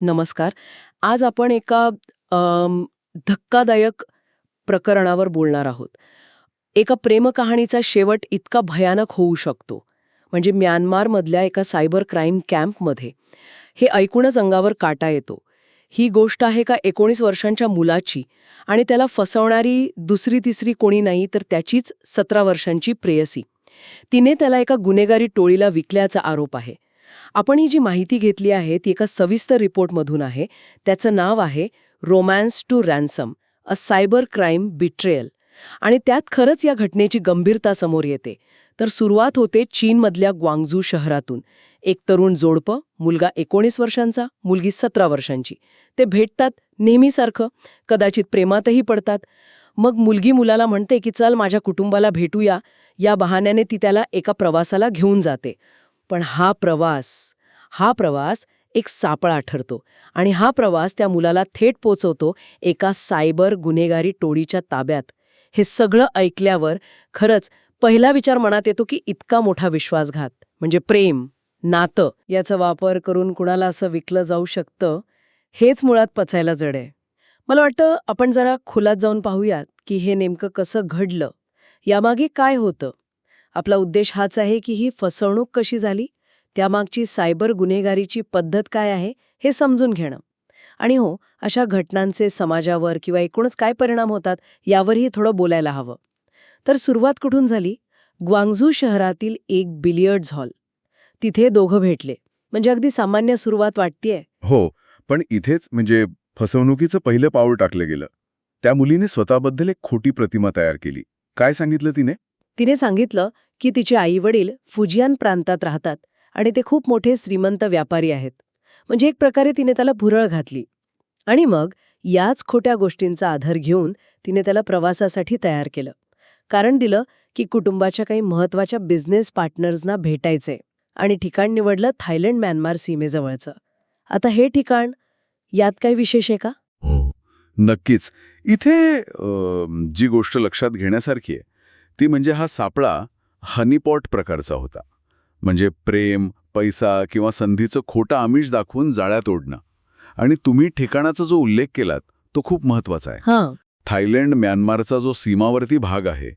नमस्कार. आज आपण एका धक्कादायक प्रकरणावर बोलणार आहोत. एका प्रेमकहाणीचा शेवट इतका भयानक होऊ शकतो. म्हणजे म्यानमारमधल्या एका सायबर क्राईम कॅम्पमध्ये. हे ऐकूनच अंगावर काटा येतो. ही गोष्ट आहे का एकोणीस वर्षांच्या मुलाची आणि त्याला फसवणारी दुसरी तिसरी कोणी नाही तर त्याचीच सतरा वर्षांची प्रेयसी. तिने त्याला एका गुन्हेगारी टोळीला विकल्याचा आरोप आहे. आपण ही जी माहिती घेतली आहे ती एका सविस्तर रिपोर्टमधून आहे. त्याचं नाव आहे romance to ransom a cyber crime betrayal. आणि त्यात खरंच या घटनेची गंभीरता समोर येते. तर सुरुवात होते चीनमधल्या ग्वांगझू शहरातून. एक तरुण जोडपं मुलगा एकोणीस वर्षांचा मुलगी सतरा वर्षांची. ते भेटतात नेहमीसारखं कदाचित प्रेमातही पडतात. मग मुलगी मुलाला म्हणते की चल माझ्या कुटुंबाला भेटूया. या बहाण्याने ती त्याला एका प्रवासाला घेऊन जाते. पण हा प्रवास हा प्रवास एक सापळा ठरतो आणि हा प्रवास त्या मुलाला थेट पोचवतो एका सायबर गुन्हेगारी टोळीच्या ताब्यात. हे सगळं ऐकल्यावर खरंच पहिला विचार मनात येतो की इतका मोठा विश्वासघात म्हणजे प्रेम नातं याचा वापर करून कुणाला असं विकलं जाऊ शकतं हेच मुळात पचायला जड आहे. मला वाटतं आपण जरा खोलात जाऊन पाहूयात की हे नेमकं कसं घडलं यामागे काय होतं. आपला उद्देश हाच आहे की ही फसवणूक कशी झाली त्यामागची सायबर गुन्हेगारीची पद्धत काय आहे हे समजून घेणं. आणि हो अशा घटनांचे समाजावर किंवा एकूणच काय परिणाम होतात यावरही थोडं बोलायला हवं. तर सुरुवात कुठून झाली? ग्वांगझू शहरातील एक बिलियर्ड्स हॉल. तिथे दोघं भेटले. म्हणजे अगदी सामान्य सुरुवात वाटतेय. हो पण इथेच म्हणजे फसवणुकीचं पहिलं पाऊल टाकलं गेलं. त्या मुलीने स्वतःबद्दल एक खोटी प्रतिमा तयार केली. काय सांगितलं तिने? तिने सांगितलं की तिचे आईवडील फुजियान प्रांतात राहतात आणि ते खूप मोठे श्रीमंत व्यापारी आहेत. म्हणजे एक प्रकारे तिने त्याला भुरळ घातली. आणि मग याच खोट्या गोष्टींचा आधार घेऊन तिने त्याला प्रवासासाठी तयार केलं. कारण दिलं की कुटुंबाच्या काही महत्त्वाच्या बिझनेस पार्टनर्सना भेटायचे आणि ठिकाण निवडलं थायलंड म्यानमार सीमेजवळचं. आता हे ठिकाण यात काही विशेष आहे का? हो नक्कीच. इथे जी गोष्ट लक्षात घेण्यासारखी आहे ती म्हणजे हा सापळा हनीपॉट प्रकारचा होता. म्हणजे प्रेम पैसा किंवा संधीचं खोटं आमिष दाखवून जाळ्यात ओढणं आणि तुम्ही ठिकाणाचा जो उल्लेख केलात तो खूप महत्त्वाचा आहे. हां. थायलंड म्यानमारचा जो सीमावर्ती भाग आहे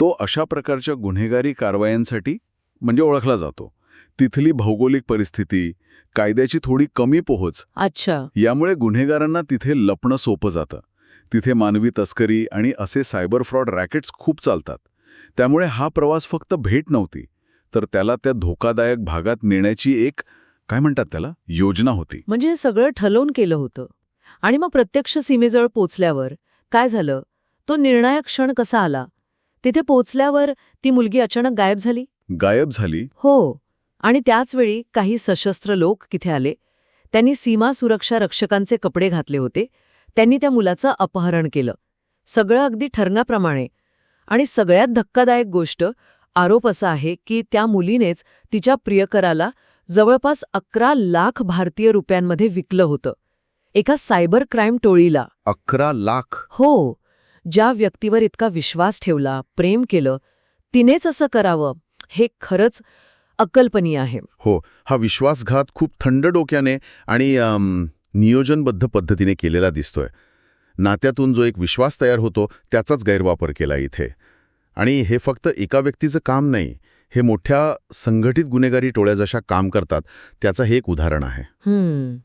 तो अशा प्रकारच्या गुन्हेगारी कारवायांसाठी म्हणजे ओळखला जातो. तिथली भौगोलिक परिस्थिती कायद्याची थोडी कमी पोहोच अच्छा. यामुळे गुन्हेगारांना तिथे लपणं सोपं जातं. तिथे मानवी तस्करी आणि असे सायबर फ्रॉड रॅकेट्स खूप चालतात. त्यामुळे हा प्रवास फक्त भेट नव्हती तर त्याला त्या धोकादायक भागात नेण्याची एक काय म्हणतात त्याला योजना होती. म्हणजे सगळं ठलवून केलं होतं. आणि मग प्रत्यक्ष सीमेजवळ पोचल्यावर काय झालं? तो निर्णायक क्षण कसा आला? तिथे पोचल्यावर ती मुलगी अचानक गायब झाली? गायब झाली? हो. आणि त्याचवेळी काही सशस्त्र लोक तिथे आले. त्यांनी सीमा सुरक्षा रक्षकांचे कपडे घातले होते. त्यांनी त्या मुलाचं अपहरण केलं. सगळं अगदी ठरण्याप्रमाणे आणि सगळ्यात धक्कादायक गोष्ट आरोप असा आहे की त्या मुलीनेच तिच्या प्रियकराला जवळपास अकरा लाख भारतीय रुपयांमध्ये विकलं होतं. एका सायबर क्राईम टोळीला. अकरा लाख? हो. ज्या व्यक्तीवर इतका विश्वास ठेवला प्रेम केलं तिनेच असं करावं हे खरंच अकल्पनीय आहे. हो हा विश्वासघात खूप थंड डोक्याने आणि नियोजनबद्ध पद्धतीने केलेला दिसतोय. नात्यातून जो एक विश्वास तयार होतो त्याचाच गैरवापर केला इथे. आणि हे फक्त एका व्यक्तीचं काम नाही हे मोठ्या संघटित गुन्हेगारी टोळ्या जशा काम करतात त्याचं हे एक उदाहरण आहे.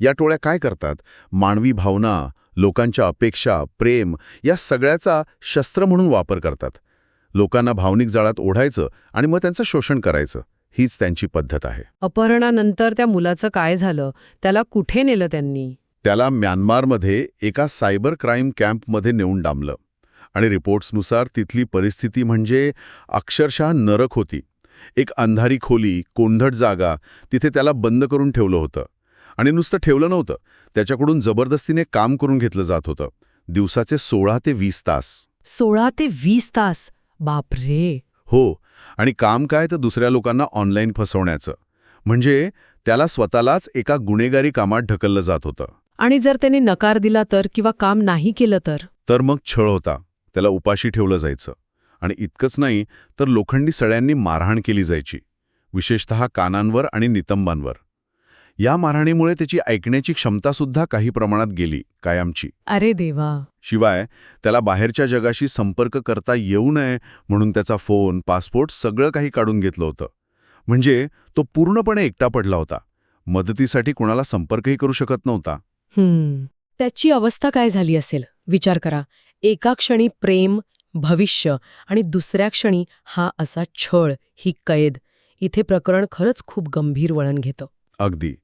या टोळ्या काय करतात? मानवी भावना लोकांच्या अपेक्षा प्रेम या सगळ्याचा शस्त्र म्हणून वापर करतात. लोकांना भावनिक जाळात ओढायचं आणि मग त्यांचं शोषण करायचं हीच त्यांची पद्धत आहे. अपहरणानंतर त्या मुलाचं काय झालं? त्याला कुठे नेलं त्यांनी? त्याला म्यानमारमध्ये एका सायबर क्राईम कॅम्पमध्ये नेऊन डांबलं आणि रिपोर्ट्सनुसार तिथली परिस्थिती म्हणजे अक्षरशः नरक होती. एक अंधारी खोली कोंधट जागा तिथे त्याला बंद करून ठेवलं होतं. आणि नुसतं ठेवलं नव्हतं. त्याच्याकडून जबरदस्तीने काम करून घेतलं जात होतं. दिवसाचे सोळा ते वीस तास. सोळा ते वीस तास? बापरे! हो. आणि काम काय तर दुसऱ्या लोकांना ऑनलाईन फसवण्याचं. म्हणजे त्याला स्वतःलाच एका गुन्हेगारी कामात ढकललं जात होतं. आणि जर त्याने नकार दिला तर किंवा काम नाही केलं तर? तर मग छळ होता. त्याला उपाशी ठेवलं जायचं. आणि इतकंच नाही तर लोखंडी सळ्यांनी मारहाण केली जायची. विशेषतः कानांवर आणि नितंबांवर. या मारहाणीमुळे त्याची ऐकण्याची क्षमतासुद्धा काही प्रमाणात गेली कायमची. अरे देवा! शिवाय त्याला बाहेरच्या जगाशी संपर्क करता येऊ नये म्हणून त्याचा फोन पासपोर्ट सगळं काही काढून घेतलं होतं. म्हणजे तो पूर्णपणे एकटा पडला होता. मदतीसाठी कोणाला संपर्कही करू शकत नव्हता. त्याची अवस्था काय झाली असेल? विचार करा. एका क्षणी प्रेम भविष्य आणि दुसऱ्या क्षणी हा असा छळ ही कैद. इथे प्रकरण खरंच खूप गंभीर वळण घेतं. अगदी.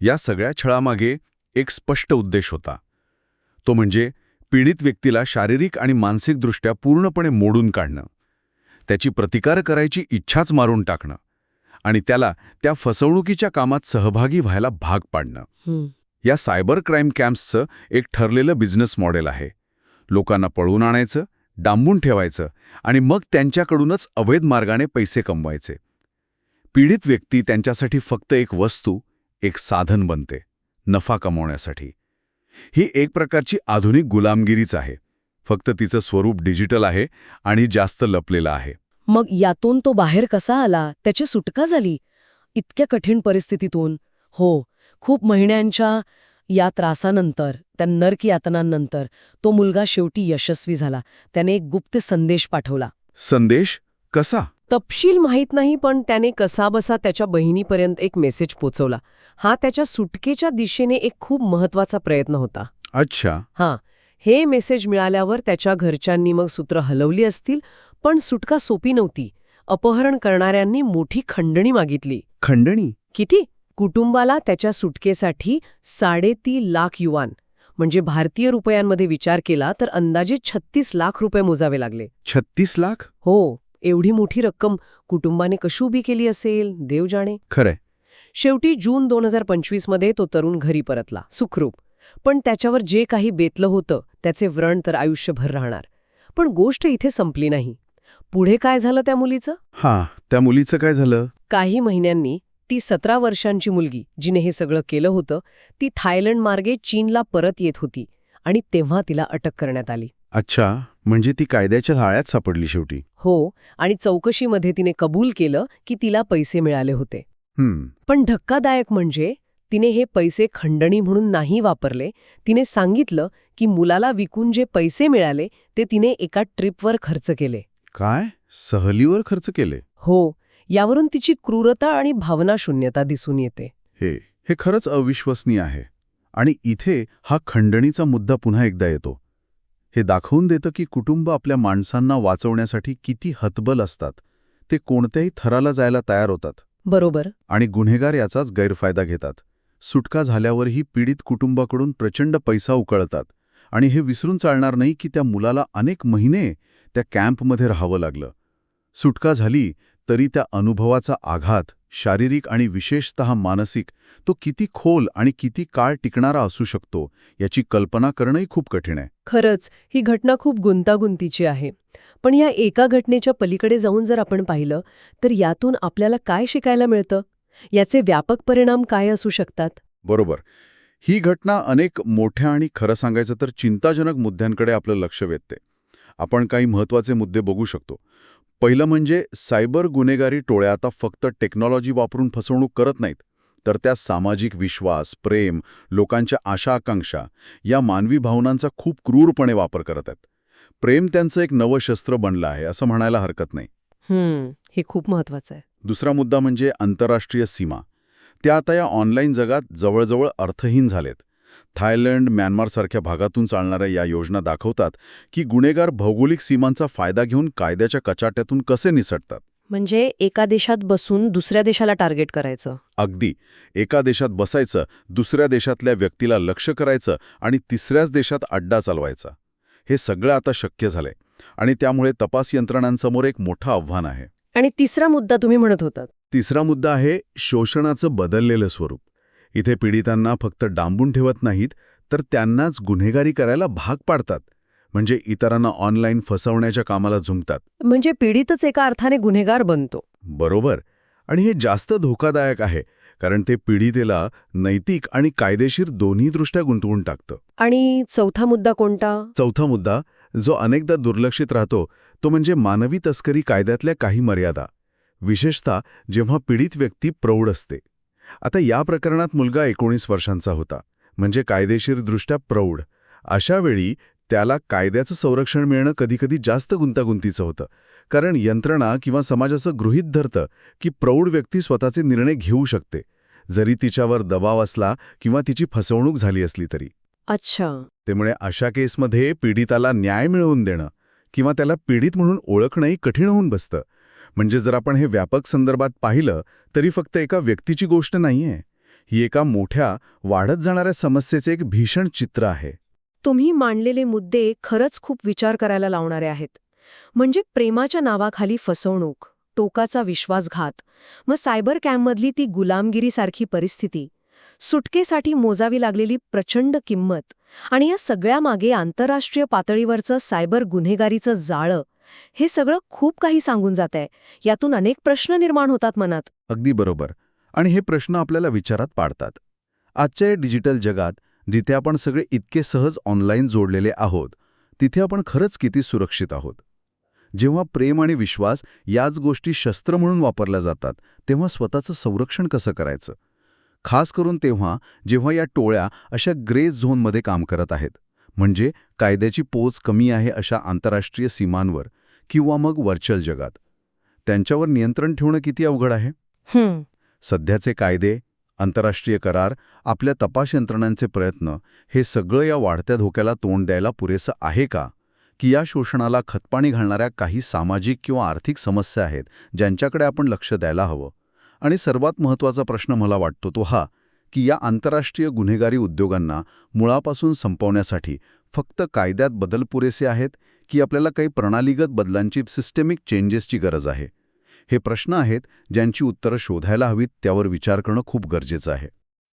या सगळ्या छळामागे एक स्पष्ट उद्देश होता. तो म्हणजे पीडित व्यक्तीला शारीरिक आणि मानसिकदृष्ट्या पूर्णपणे मोडून काढणं. त्याची प्रतिकार करायची इच्छाच मारून टाकणं. आणि त्याला त्या फसवणुकीच्या कामात सहभागी व्हायला भाग पाडणं. या सायबर क्राईम कॅम्प्सचं एक ठरलेलं बिझनेस मॉडेल आहे. लोकांना पळवून आणायचं डांबून ठेवायचं आणि मग त्यांच्याकडूनच अवैध मार्गाने पैसे कमवायचे. पीडित व्यक्ती त्यांच्यासाठी फक्त एक वस्तू एक साधन बनते नफा कमवण्यासाठी. ही एक प्रकारची आधुनिक गुलामगिरीच आहे. फक्त तिचं स्वरूप डिजिटल आहे आणि जास्त लपलेलं आहे. मग यातून तो बाहेर कसा आला? त्याची सुटका झाली. इतक्या कठीण परिस्थितीतून. हो खूप महिन्यांच्या या त्रासानंतर त्या नर्क यातनांनंतर तो मुलगा शेवटी यशस्वी झाला. त्याने एक गुप्त संदेश पाठवला. संदेश? कसा? तपशील माहीत नाही पण त्याने कसाबसा त्याच्या बहिणीपर्यंत एक मेसेज पोचवला. हा त्याच्या सुटकेच्या दिशेने एक खूप महत्त्वाचा प्रयत्न होता. अच्छा. हां हे मेसेज मिळाल्यावर त्याच्या घरच्यांनी मग सूत्र हलवली असतील पण सुटका सोपी नव्हती. अपहरण करणाऱ्यांनी मोठी खंडणी मागितली. खंडणी? किती? कुटुंबाला त्याच्या सुटकेसाठी साडेतीन लाख युवान म्हणजे भारतीय रुपयांमध्ये विचार केला तर अंदाजे छत्तीस लाख रुपये मोजावे लागले. छत्तीस लाख? हो एवढी मोठी रक्कम कुटुंबाने कशी उभी केली असेल देव जाणे. खरंय. शेवटी जून दोन हजार पंचवीसमध्ये तो तरुण घरी परतला सुखरूप. पण त्याच्यावर जे काही बेतलं होतं त्याचे व्रण तर आयुष्यभर राहणार. पण गोष्ट इथे संपली नाही. पुढे काय झालं त्या मुलीचं? हा त्या मुलीचं काय झालं? काही महिन्यांनी ती सतरा वर्षांची मुलगी जिने हे सगळं केलं होतं ती थायलंड मार्गे चीनला परत येत होती आणि तेव्हा तिला अटक करण्यात आली. अच्छा म्हणजे ती कायद्याच्या जाळ्यात सापडली शेवटी. हो आणि चौकशीमध्ये तिने कबूल केलं की तिला पैसे मिळाले होते. हम्म. पण धक्कादायक म्हणजे तिने हे पैसे खंडणी म्हणून नाही वापरले. तिने सांगितलं की मुलाला विकून जे पैसे मिळाले ते तिने एका ट्रिपवर खर्च केले. काय? सहलीवर खर्च केले? हो यावरून तिची क्रूरता आणि भावनाशून्यता दिसून येते. हे हे खरंच अविश्वसनीय आहे. आणि इथे हा खंडणीचा मुद्दा पुन्हा एकदा येतो. हे दाखवून देतं की कुटुंब आपल्या माणसांना वाचवण्यासाठी किती हतबल असतात. ते कोणत्याही थराला जायला तयार होतात. बरोबर. आणि गुन्हेगार याचाच गैरफायदा घेतात. सुटका झाल्यावरही पीडित कुटुंबाकडून प्रचंड पैसा उकळतात. आणि हे विसरून चालणार नाही की त्या मुलाला अनेक महिने त्या कॅम्पमध्ये राहावं लागलं. सुटका झाली तरी त्या अनुभवाचा आघात शारीरिक आणि विशेषतः मानसिक तो किती खोल आणि किती काळ टिकणारा असू शकतो याची कल्पना करणंही खूप कठीण आहे. खरंच ही घटना खूप गुंतागुंतीची आहे. पण या एका घटनेच्या पलीकडे जाऊन जर आपण पाहिलं तर यातून आपल्याला काय शिकायला मिळतं? याचे व्यापक परिणाम काय असू शकतात? बरोबर. ही घटना अनेक मोठ्या आणि खरं सांगायचं तर चिंताजनक मुद्द्यांकडे आपलं लक्ष वेधते. आपण काही महत्त्वाचे मुद्दे बघू शकतो. पहिलं म्हणजे सायबर गुन्हेगारी टोळ्या आता फक्त टेक्नॉलॉजी वापरून फसवणूक करत नाहीत तर त्या सामाजिक विश्वास प्रेम लोकांच्या आशा आकांक्षा या मानवी भावनांचा खूप क्रूरपणे वापर करत आहेत. प्रेम त्यांचं एक नवं शस्त्र बनलं आहे असं म्हणायला हरकत नाही. हे खूप महत्वाचं आहे. दुसरा मुद्दा म्हणजे आंतरराष्ट्रीय सीमा. त्या आता या ऑनलाईन जगात जवळजवळ अर्थहीन झालेत. थायलंड म्यानमारसारख्या भागातून चालणाऱ्या या योजना दाखवतात की गुन्हेगार भौगोलिक सीमांचा फायदा घेऊन कायद्याच्या कचाट्यातून कसे निसटतात. म्हणजे एका देशात बसून दुसऱ्या देशाला टार्गेट करायचं. अगदी. एका देशात बसायचं दुसऱ्या देशातल्या व्यक्तीला लक्ष करायचं आणि तिसऱ्याच देशात अड्डा चालवायचा. हे सगळं आता शक्य झालंय आणि त्यामुळे तपास यंत्रणांसमोर एक मोठं आव्हान आहे. आणि तिसरा मुद्दा तुम्ही म्हणत होतात. तिसरा मुद्दा आहे शोषणाचं बदललेलं स्वरूप. इथे पीडितांना फक्त डांबून ठेवत नाहीत तर त्यांनाच गुन्हेगारी करायला भाग पाडतात. म्हणजे इतरांना ऑनलाईन फसवण्याच्या कामाला झुंकतात. म्हणजे पीडितच एका अर्थाने गुन्हेगार बनतो. बरोबर. आणि हे जास्त धोकादायक आहे कारण ते पीडितेला नैतिक आणि कायदेशीर दोन्ही दृष्ट्या गुंतवून टाकतं. आणि चौथा मुद्दा कोणता? चौथा मुद्दा जो अनेकदा दुर्लक्षित राहतो तो म्हणजे मानवी तस्करी कायद्यातल्या काही मर्यादा. विशेषतः जेव्हा पीडित व्यक्ती प्रौढ असते. आता या प्रकरणात मुलगा एकोणीस वर्षांचा होता. म्हणजे कायदेशीरदृष्ट्या प्रौढ. अशा वेळी त्याला कायद्याचं संरक्षण मिळणं कधीकधी जास्त गुंतागुंतीचं होतं. कारण यंत्रणा किंवा समाज असं गृहीत धरतं की प्रौढ व्यक्ती स्वतःचे निर्णय घेऊ शकते. जरी तिच्यावर दबाव असला किंवा तिची फसवणूक झाली असली तरी. अच्छा. त्यामुळे अशा केसमध्ये पीडिताला न्याय मिळवून देणं किंवा त्याला पीडित म्हणून ओळखणंही कठीण होऊन बसतं. म्हणजे जर आपण हे व्यापक संदर्भात पाहिलं तरी फक्त एका व्यक्तीची गोष्ट नाहीये. ही एका मोठ्या वाढत जाणाऱ्या समस्येचे एक भीषण चित्र आहे. तुम्ही मांडलेले मुद्दे खरंच खूप विचार करायला लावणारे आहेत. म्हणजे प्रेमाच्या नावाखाली फसवणूक टोकाचा विश्वासघात मग सायबर कॅम्पमधली ती गुलामगिरीसारखी परिस्थिती सुटकेसाठी मोजावी लागलेली प्रचंड किंमत आणि या सगळ्यामागे आंतरराष्ट्रीय पातळीवरचं सायबर गुन्हेगारीचं जाळं हे सगळं खूप काही सांगून जात आहे यातून अनेक प्रश्न निर्माण होतात मनात. अगदी बरोबर. आणि हे प्रश्न आपल्याला विचारात पाडतात. आजच्या या डिजिटल जगात जिथे आपण सगळे इतके सहज ऑनलाईन जोडलेले आहोत तिथे आपण खरंच किती सुरक्षित आहोत. जेव्हा प्रेम आणि विश्वास याच गोष्टी शस्त्र म्हणून वापरल्या जातात तेव्हा स्वतःचं संरक्षण कसं करायचं? खास करून तेव्हा जेव्हा या टोळ्या अशा ग्रे झोनमध्ये काम करत आहेत. म्हणजे कायद्याची पोच कमी आहे अशा आंतरराष्ट्रीय सीमांवर. किंवा मग व्हर्च्युअल जगात. त्यांच्यावर नियंत्रण ठेवणं किती अवघड आहे? सध्याचे कायदे आंतरराष्ट्रीय करार आपल्या तपास यंत्रणांचे प्रयत्न हे सगळं या वाढत्या धोक्याला तोंड द्यायला पुरेसं आहे का? की या शोषणाला खतपाणी घालणाऱ्या काही सामाजिक किंवा आर्थिक समस्या आहेत ज्यांच्याकडे आपण लक्ष द्यायला हवं? आणि सर्वात महत्त्वाचा प्रश्न मला वाटतो तो हा की या आंतरराष्ट्रीय गुन्हेगारी उद्योगांना मुळापासून संपवण्यासाठी फक्त कायद्यात बदल पुरेसे आहेत? की आपल्याला काही प्रणालीगत बदलांची सिस्टेमिक चेंजेसची गरज आहे. हे प्रश्न आहेत ज्यांची उत्तरं शोधायला हवीत त्यावर विचार करणं खूप गरजेचं आहे.